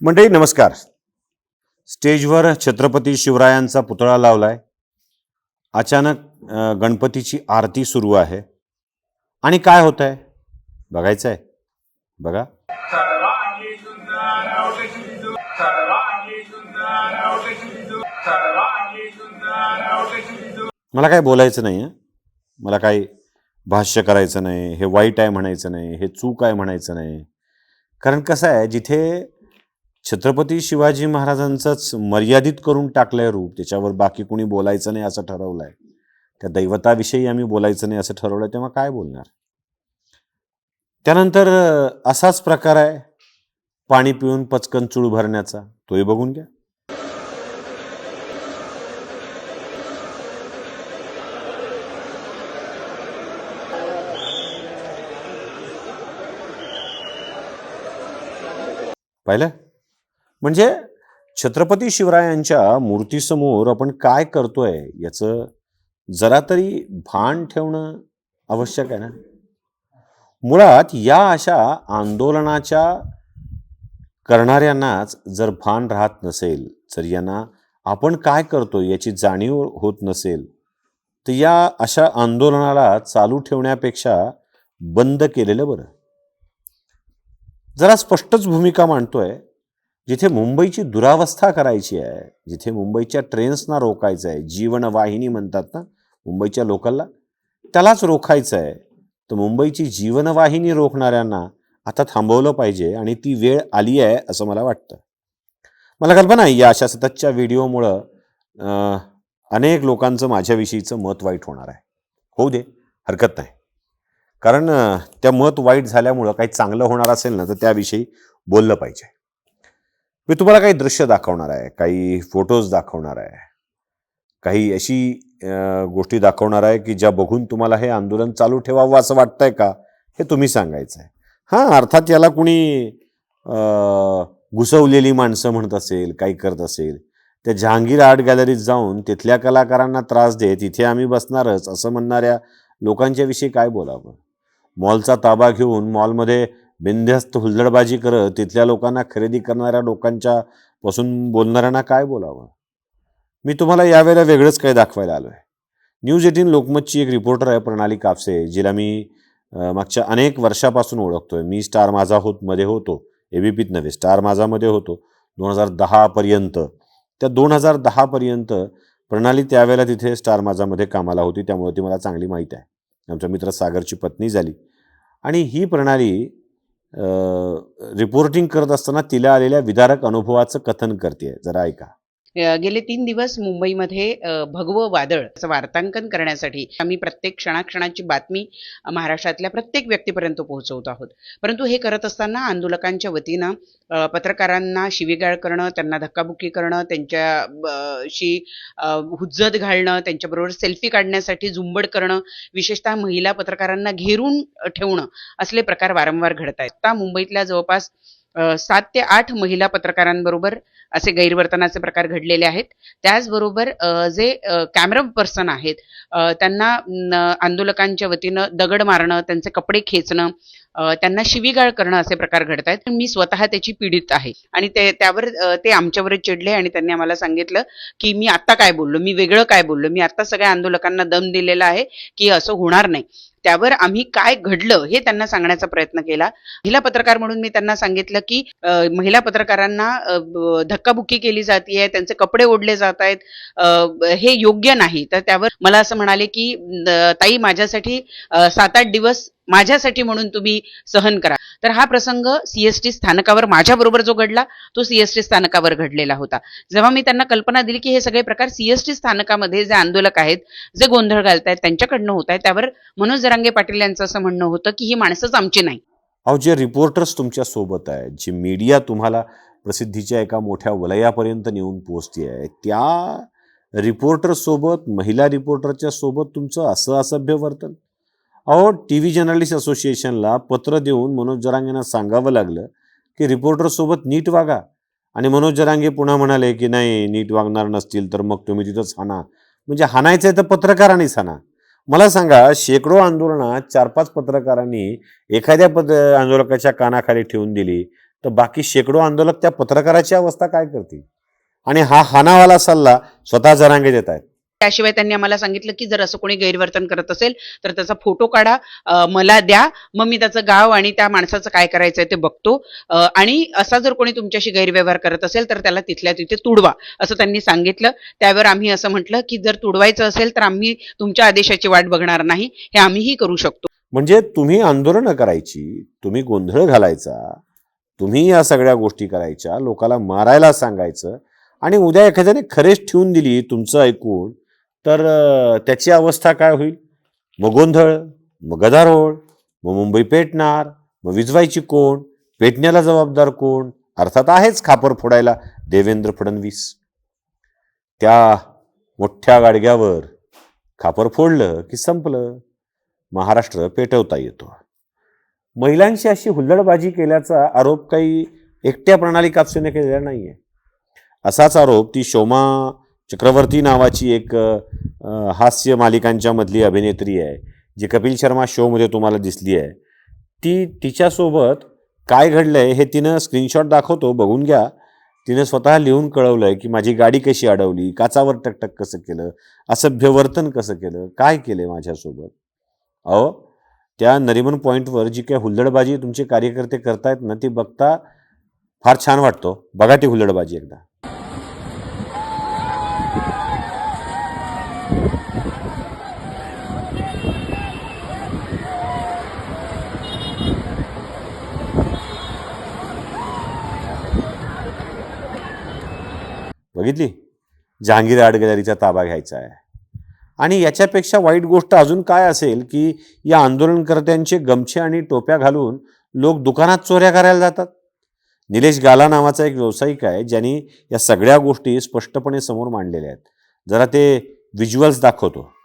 मंडळी नमस्कार. स्टेजवर छत्रपती शिवरायांचा पुतळा लावलाय. अचानक गणपतीची आरती सुरू आहे. आणि काय होत आहे बघायचं आहे बघा. मला काय बोलायचं नाही मला काही भाष्य करायचं नाही हे वाईट आहे म्हणायचं नाही हे चूक आहे म्हणायचं नाही. कारण कसं आहे जिथे छत्रपती शिवाजी महाराजांचंच मर्यादित करून टाकलंय रूप त्याच्यावर बाकी कुणी बोलायचं नाही असं ठरवलंय. त्या दैवताविषयी आम्ही बोलायचं नाही असं ठरवलंय तेव्हा काय बोलणार? त्यानंतर असाच प्रकार आहे पाणी पिऊन पचकन चूळ भरण्याचा. तोही बघून घ्या. पाहिलं? म्हणजे छत्रपती शिवरायांच्या मूर्तीसमोर आपण काय करतोय याचं जरा तरी भान ठेवणं आवश्यक आहे ना? मुळात या अशा आंदोलनाच्या करणाऱ्यांनाच जर भान राहत नसेल जर यांना आपण काय करतो याची जाणीव होत नसेल तर या अशा आंदोलनाला चालू ठेवण्यापेक्षा बंद केलेलं बरं. जरा स्पष्टच भूमिका मांडतोय. जिथे मुंबईची दुरावस्था करायची आहे जिथे मुंबईच्या ट्रेन्सना रोखायचं आहे जीवनवाहिनी म्हणतात ना मुंबईच्या लोकलला त्यालाच रोखायचं आहे. तर मुंबईची जीवनवाहिनी रोखणाऱ्यांना आता थांबवलं पाहिजे आणि ती वेळ आली आहे असं मला वाटतं. मला कल्पना आहे या अशा सततच्या व्हिडिओमुळं अनेक लोकांचं माझ्याविषयीचं मत वाईट होणार आहे. होऊ दे हरकत नाही. कारण त्या मत वाईट झाल्यामुळं काही चांगलं होणार असेल ना तर त्याविषयी बोललं पाहिजे. मी तुम्हाला काही दृश्य दाखवणार आहे काही फोटोज दाखवणार आहे. काही अशी गोष्टी दाखवणार आहे की ज्या बघून तुम्हाला हे आंदोलन चालू ठेवावं असं वाटतंय का हे तुम्ही सांगायचं आहे. हां अर्थात याला कुणी घुसवलेली माणसं म्हणत असेल काही करत असेल त्या जहांगीर आर्ट गॅलरीत जाऊन तिथल्या कलाकारांना त्रास देत इथे आम्ही बसणारच असं म्हणणाऱ्या लोकांच्याविषयी काय बोलावं? मॉलचा ताबा घेऊन मॉलमध्ये बिनध्यस्त हुल्लडबाजी करत तिथल्या लोकांना खरेदी करणाऱ्या लोकांच्या पासून बोलणाऱ्यांना काय बोलावं? मी तुम्हाला यावेळेला वेगळंच काय दाखवायला आलो आहे न्यूज एटीन लोकमतची एक रिपोर्टर आहे प्रणाली कापसे जिला मी मागच्या अनेक वर्षापासून ओळखतोय. मी स्टार माझा होत मध्ये होतो. ए बी नव्हे स्टार माझामध्ये होतो. दोन हजार दहापर्यंत त्या दोन हजार दहापर्यंत प्रणाली त्यावेळेला तिथे स्टार माझामध्ये कामाला होती त्यामुळे ती मला चांगली माहीत आहे. आमच्या मित्र सागरची पत्नी झाली. आणि ही प्रणाली रिपोर्टिंग करत असताना तिला आलेल्या विदारक अनुभवाचं कथन करते जरा ऐका. गेले तीन दिवस मुंबईमध्ये भगवं वादळ असं वार्तांकन करण्यासाठी आम्ही प्रत्येक क्षणाक्षणाची बातमी महाराष्ट्रातल्या प्रत्येक व्यक्तीपर्यंत पोहोचवत आहोत. परंतु हे करत असताना आंदोलकांच्या वतीनं पत्रकारांना शिवीगाळ करणं त्यांना धक्काबुक्की करणं त्यांच्या ब- शी हुज्जत घालणं त्यांच्याबरोबर सेल्फी काढण्यासाठी झुंबड करणं विशेषतः महिला पत्रकारांना घेरून ठेवणं असले प्रकार वारंवार घडत आहेत. आता मुंबईतल्या जवळपास सात ते आठ महिला पत्रकारांबरोबर असे गैरवर्तनाचे प्रकार घडलेले आहेत. त्याचबरोबर जे कॅमेरा पर्सन आहेत त्यांना आंदोलकांच्या वतीनं दगड मारणं त्यांचे कपडे खेचणं त्यांना शिवीगाळ करणं असे प्रकार घडत आहेत. मी स्वतः त्याची पीडित आहे. आणि ते त्यावर ते आमच्यावरच चिडले आणि त्यांनी आम्हाला सांगितलं की मी आत्ता काय बोललो? मी वेगळं काय बोललो? मी आत्ता सगळ्या आंदोलकांना दम दिलेला आहे की असं होणार नाही. त्यावर आम्ही काय घडलं हे त्यांना सांगण्याचा प्रयत्न केला. महिला पत्रकार म्हणून मी त्यांना सांगितलं की महिला पत्रकारांना धक्काबुक्की केली जाते त्यांचे कपडे ओढले जात आहेत हे योग्य नाही. तर त्यावर मला असं म्हणाले की ताई माझ्यासाठी सात आठ दिवस माझ्यासाठी म्हणून तुम्ही सहन करा. तर हा प्रसंग सीएसटी स्थानकावर माझ्याबरोबर जो घडला तो सीएसटी स्थानकावर घडलेला होता. जेव्हा मी त्यांना कल्पना दिली की हे सगळे प्रकार सीएसटी स्थानकामध्ये जे आंदोलक आहेत जे गोंधळ घालतायत त्यांच्याकडनं होत आहे त्यावर मनोज जरांगे पाटील यांचं असं म्हणणं होतं की ही माणसंच आमची नाही. अहो जे रिपोर्टर्स तुमच्यासोबत आहेत जी मीडिया तुम्हाला प्रसिद्धीच्या एका मोठ्या वलयापर्यंत नेऊन पोचते आहे त्या रिपोर्टरसोबत महिला रिपोर्टरच्या सोबत तुमचं असं असभ्य वर्तन? अहो टी व्ही जर्नलिस्ट असोसिएशनला पत्र देऊन मनोज जरांगेंना सांगावं लागलं की रिपोर्टरसोबत नीट वागा. आणि मनोज जरांगे पुन्हा म्हणाले की नाही नीट वागणार नसतील तर मग तुम्ही तिथंच हाना. म्हणजे हाणायचं आहे तर पत्रकारांनीच हाना. मला सांगा शेकडो आंदोलनात चार पाच पत्रकारांनी एखाद्या पद आंदोलकाच्या कानाखाली ठेवून दिली तर बाकी शेकडो आंदोलक त्या पत्रकाराची अवस्था काय करतील? आणि हा हानावाला सल्ला स्वतः जरांगे देत आहेत त्याशिवाय त्यांनी आम्हाला सांगितलं की जर असं कोणी गैरवर्तन करत असेल तर त्याचा फोटो काढा मला द्या. मग मी त्याचं गाव आणि त्या माणसाचं काय करायचंय ते बघतो. आणि असा जर कोणी तुमच्याशी गैरव्यवहार करत असेल तर त्याला तिथल्या तिथे तुडवा असं त्यांनी सांगितलं. त्यावर आम्ही असं म्हटलं की जर तुडवायचं असेल तर आम्ही तुमच्या आदेशाची वाट बघणार नाही. हे आम्हीही करू शकतो. म्हणजे तुम्ही आंदोलनं करायची तुम्ही गोंधळ घालायचा तुम्ही या सगळ्या गोष्टी करायच्या लोकाला मारायला सांगायचं आणि उद्या एखाद्याने खरेच ठेवून दिली तुमचं ऐकून तर त्याची अवस्था काय होईल? मग गोंधळ मग गदारोळ मग मुंबई पेटणार मग विजवायची कोण? पेटण्याला जबाबदार कोण? अर्थात आहेच खापर फोडायला देवेंद्र फडणवीस. त्या मोठ्या गाडग्यावर खापर फोडलं की संपलं. महाराष्ट्र पेटवता येतो. महिलांशी अशी हुल्लडबाजी केल्याचा आरोप काही एकट्या प्रणाली कापसेने केलेला नाही आहे असाच आरोप ती शोमा चक्रवर्ती नावाची एक हास्य मालिकांच्या मधली अभिनेत्री आहे जी कपिल शर्मा शोमध्ये तुम्हाला दिसली आहे. ती तिच्यासोबत काय घडलं आहे हे तिनं स्क्रीनशॉट दाखवतो बघून घ्या. तिनं स्वतः लिहून कळवलं आहे की माझी गाडी कशी अडवली काचावर टकटक कसं केलं असभ्य वर्तन कसं केलं काय केलं माझ्यासोबत? अहो त्या नरिमन पॉईंटवर जी काही हुल्लडबाजी तुमचे कार्यकर्ते करतायत ना ती बघता फार छान वाटतो. बघा ती हुल्लडबाजी एकदा. बघितली? जहांगीर आर्ट गॅलरीचा ताबा घ्यायचा आहे. आणि याच्यापेक्षा वाईट गोष्ट अजून काय असेल की या आंदोलनकर्त्यांचे गमछे आणि टोप्या घालून लोक दुकानात चोऱ्या करायला जातात? निलेश गाला नावाचा एक व्यावसायिक आहे ज्यांनी या सगळ्या गोष्टी स्पष्टपणे समोर मांडलेल्या आहेत. जरा ते व्हिज्युअल्स दाखवतो.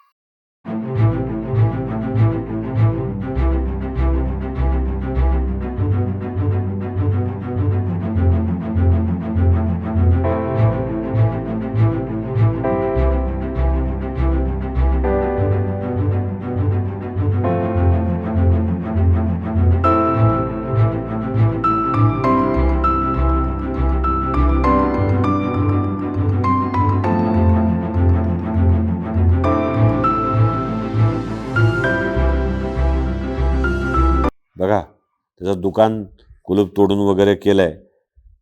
बघा त्याचं दुकान कुलूप तोडून वगैरे केलं आहे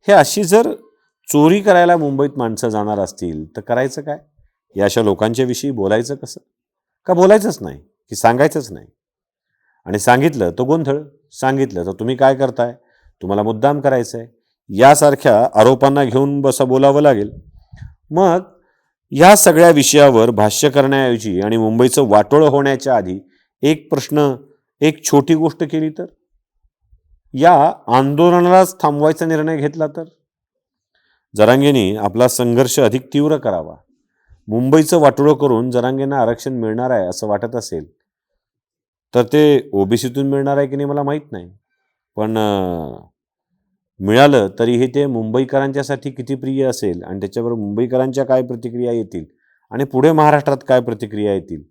हे अशी जर चोरी करायला मुंबईत माणसं जाणार असतील तर करायचं काय? या अशा लोकांच्याविषयी बोलायचं कसं? का बोलायचंच नाही की सांगायचंच नाही? आणि सांगितलं तर गोंधळ सांगितलं तर तुम्ही काय करताय? तुम्हाला मुद्दाम करायचं आहे यासारख्या आरोपांना घेऊन बसा बोलावं लागेल. मग या सगळ्या विषयावर भाष्य करण्याऐवजी आणि मुंबईचं वाटोळं होण्याच्या आधी एक प्रश्न एक छोटी गोष्ट केली तर? या आंदोलनालाच थांबवायचा निर्णय घेतला तर? जरांगेनी आपला संघर्ष अधिक तीव्र करावा. मुंबईचं वाटोळं करून जरांगेंना आरक्षण मिळणार आहे असं वाटत असेल तर ते ओबीसीतून मिळणार आहे की नाही मला माहीत नाही. पण मिळालं मिळालं तरीही ते मुंबईकरांच्यासाठी किती प्रिय असेल आणि त्याच्यावर मुंबईकरांच्या काय प्रतिक्रिया येतील आणि पुढे महाराष्ट्रात काय प्रतिक्रिया येतील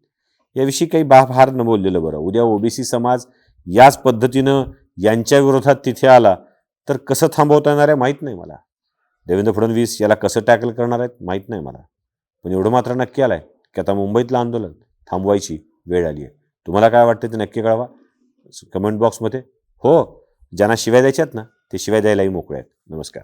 याविषयी काही बा फार न बोललेलं बरं. उद्या ओबीसी समाज याच पद्धतीनं यांच्या विरोधात तिथे आला तर कसं थांबवता येणार आहे माहीत नाही मला. देवेंद्र फडणवीस याला कसं टॅकल करणार आहेत माहीत नाही मला. पण एवढं मात्र नक्की आलं आहे की आता मुंबईतलं आंदोलन थांबवायची वेळ आली आहे. तुम्हाला काय वाटतं ते नक्की कळवा? कमेंट बॉक्समध्ये. हो ज्यांना शिवाय द्यायच्यात ना ते शिवाय द्यायलाही मोकळे आहेत. नमस्कार.